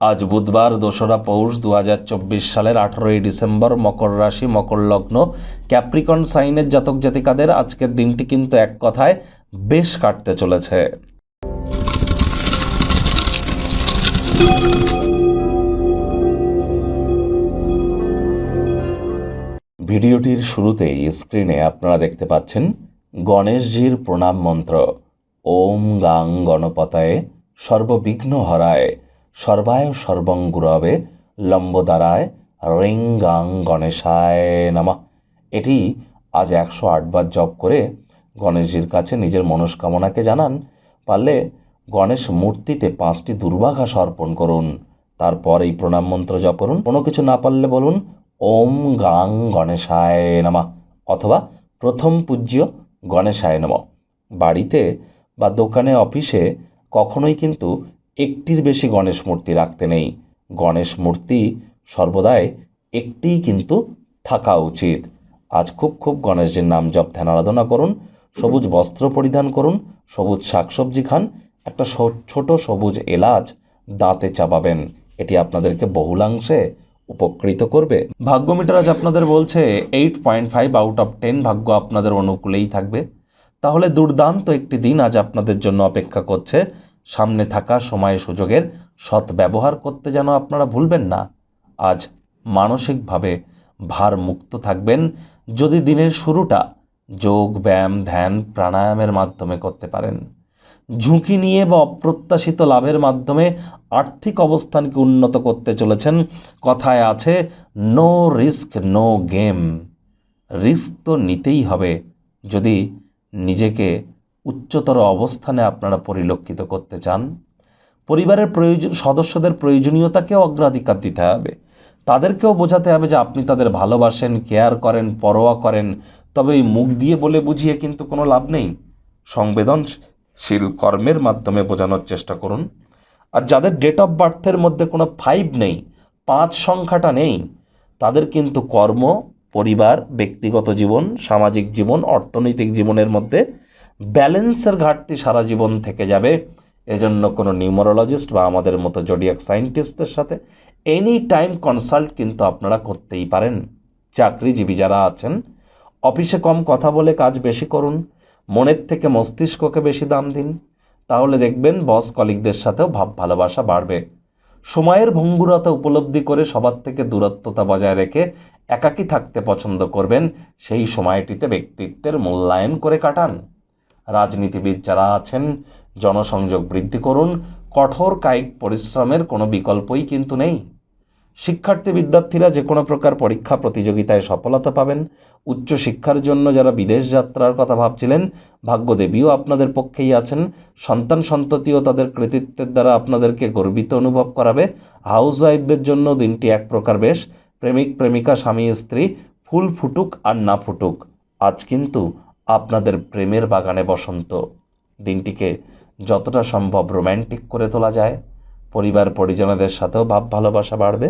আজ বুধবার দোসরা পৌষ দু হাজার চব্বিশ সালের আঠারোই ডিসেম্বর মকর রাশি, মকর লগ্ন। ক্যাপ্রিকন সাইনের জাতক জাতিকাদের আজকের দিনটি কিন্তু এক কথায় বেশ কাটতে চলেছে। ভিডিওটির শুরুতেই স্ক্রিনে আপনারা দেখতে পাচ্ছেন গণেশজির প্রণাম মন্ত্র। ওম গাং গণপতায় সর্ববিঘ্ন হরায় সর্বায় সর্বং গুরবে লম্বদারায় রিং গাং গণেশায় নামা। এটি আজ একশো আটবার জপ করে গণেশজির কাছে নিজের মনস্কামনাকে জানান। পারলে গণেশ মূর্তিতে পাঁচটি দুর্বাঘাস অর্পণ করুন। তারপর এই প্রণাম মন্ত্র জপ করুন। কোনো কিছু না পারলে বলুন, ওম গাং গণেশায় নামা অথবা প্রথম পূজ্য গণেশায় নম বাড়িতে বা দোকানে, অফিসে কখনোই কিন্তু একটির বেশি গণেশ মূর্তি রাখতে নেই। গণেশ মূর্তি সর্বদাই একটিই কিন্তু থাকা উচিত। আজ খুব খুব গণেশজির নাম জপ, ধ্যান, আরাধনা করুন, সবুজ বস্ত্র পরিধান করুন, সবুজ শাকসবজি খান, একটা ছোট সবুজ এলাচ দাঁতে চাপাবেন। এটি আপনাদেরকে বহুলাংশে উপকৃত করবে। ভাগ্য মিটার আজ আপনাদের বলছে, eight point five out of ten ভাগ্য আপনাদের অনুকূলেই থাকবে। তাহলে দুর্দান্ত একটি দিন আজ আপনাদের জন্য অপেক্ষা করছে। সামনে থাকা সময় সুযোগের সৎ ব্যবহার করতে যেন আপনারা ভুলবেন না। আজ মানসিকভাবে ভার মুক্ত থাকবেন যদি দিনের শুরুটা যোগ, ব্যায়াম, ধ্যান, প্রাণায়ামের মাধ্যমে করতে পারেন। ঝুঁকি নিয়ে বা অপ্রত্যাশিত লাভের মাধ্যমে আর্থিক অবস্থানকে উন্নত করতে চলেছেন। কথায় আছে no risk no game risk তো নিতেই হবে। যদি নিজেকে উচ্চতর অবস্থানে আপনারা পরিলক্ষিত করতে চান। পরিবারের প্রয়োজন, সদস্যদের প্রয়োজনীয়তাকেও অগ্রাধিকার দিতে হবে। তাদেরকেও বোঝাতে হবে যে আপনি তাদের ভালোবাসেন, কেয়ার করেন, পরোয়া করেন। তবে এই মুখ দিয়ে বলে বুঝিয়ে কিন্তু কোনো লাভ নেই। সংবেদনশীল কর্মের মাধ্যমে বোঝানোর চেষ্টা করুন। আর যাদের ডেট অফ বার্থের মধ্যে কোনো ফাইভ নেই, পাঁচ সংখ্যাটা নেই, তাদের কিন্তু কর্ম, পরিবার, ব্যক্তিগত জীবন, সামাজিক জীবন, অর্থনৈতিক জীবনের মধ্যে ব্যালেন্সের ঘাটতি সারা জীবন থেকে যাবে। এজন্য কোনো নিউমারোলজিস্ট বা আমাদের মতো জডিয়াক সায়েন্টিস্টদের সাথে এনি টাইম কনসাল্ট কিন্তু আপনারা করতেই পারেন। চাকরিজীবী যারা আছেন, অফিসে কম কথা বলে কাজ বেশি করুন, মনের থেকে মস্তিষ্ককে বেশি দাম দিন, তাহলে দেখবেন বস কলিগদের সাথেও ভাব ভালোবাসা বাড়বে। সময়ের ভঙ্গুরতা উপলব্ধি করে সবার থেকে দূরত্বতা বজায় রেখে একাকী থাকতে পছন্দ করবেন, সেই সময়টিতে ব্যক্তিত্বের মূল্যায়ন করে কাটান। রাজনীতিবিদ যারা আছেন, জনসংযোগ বৃদ্ধি করুন, কঠোর কায়িক পরিশ্রমের কোনো বিকল্পই কিন্তু নেই। শিক্ষার্থী বিদ্যার্থীরা যে কোনো প্রকার পরীক্ষা প্রতিযোগিতায় সফলতা পাবেন। উচ্চ শিক্ষার জন্য যারা বিদেশ যাত্রার কথা ভাবছিলেন, ভাগ্যদেবীও আপনাদের পক্ষেই আছেন। সন্তান সন্ততিও তাদের কৃতিত্বের দ্বারা আপনাদেরকে গর্বিত অনুভব করাবে। হাউস ওয়াইফদের জন্য দিনটি এক প্রকার বেশ। প্রেমিক প্রেমিকা, স্বামী, স্ত্রী, ফুল ফুটুক আর না ফুটুক। আজ কিন্তু আপনাদের প্রেমের বাগানে বসন্ত দিনটিকে যতটা সম্ভব রোম্যান্টিক করে তোলা যায় পরিবার পরিজনদের সাথেও ভাব ভালোবাসা বাড়বে।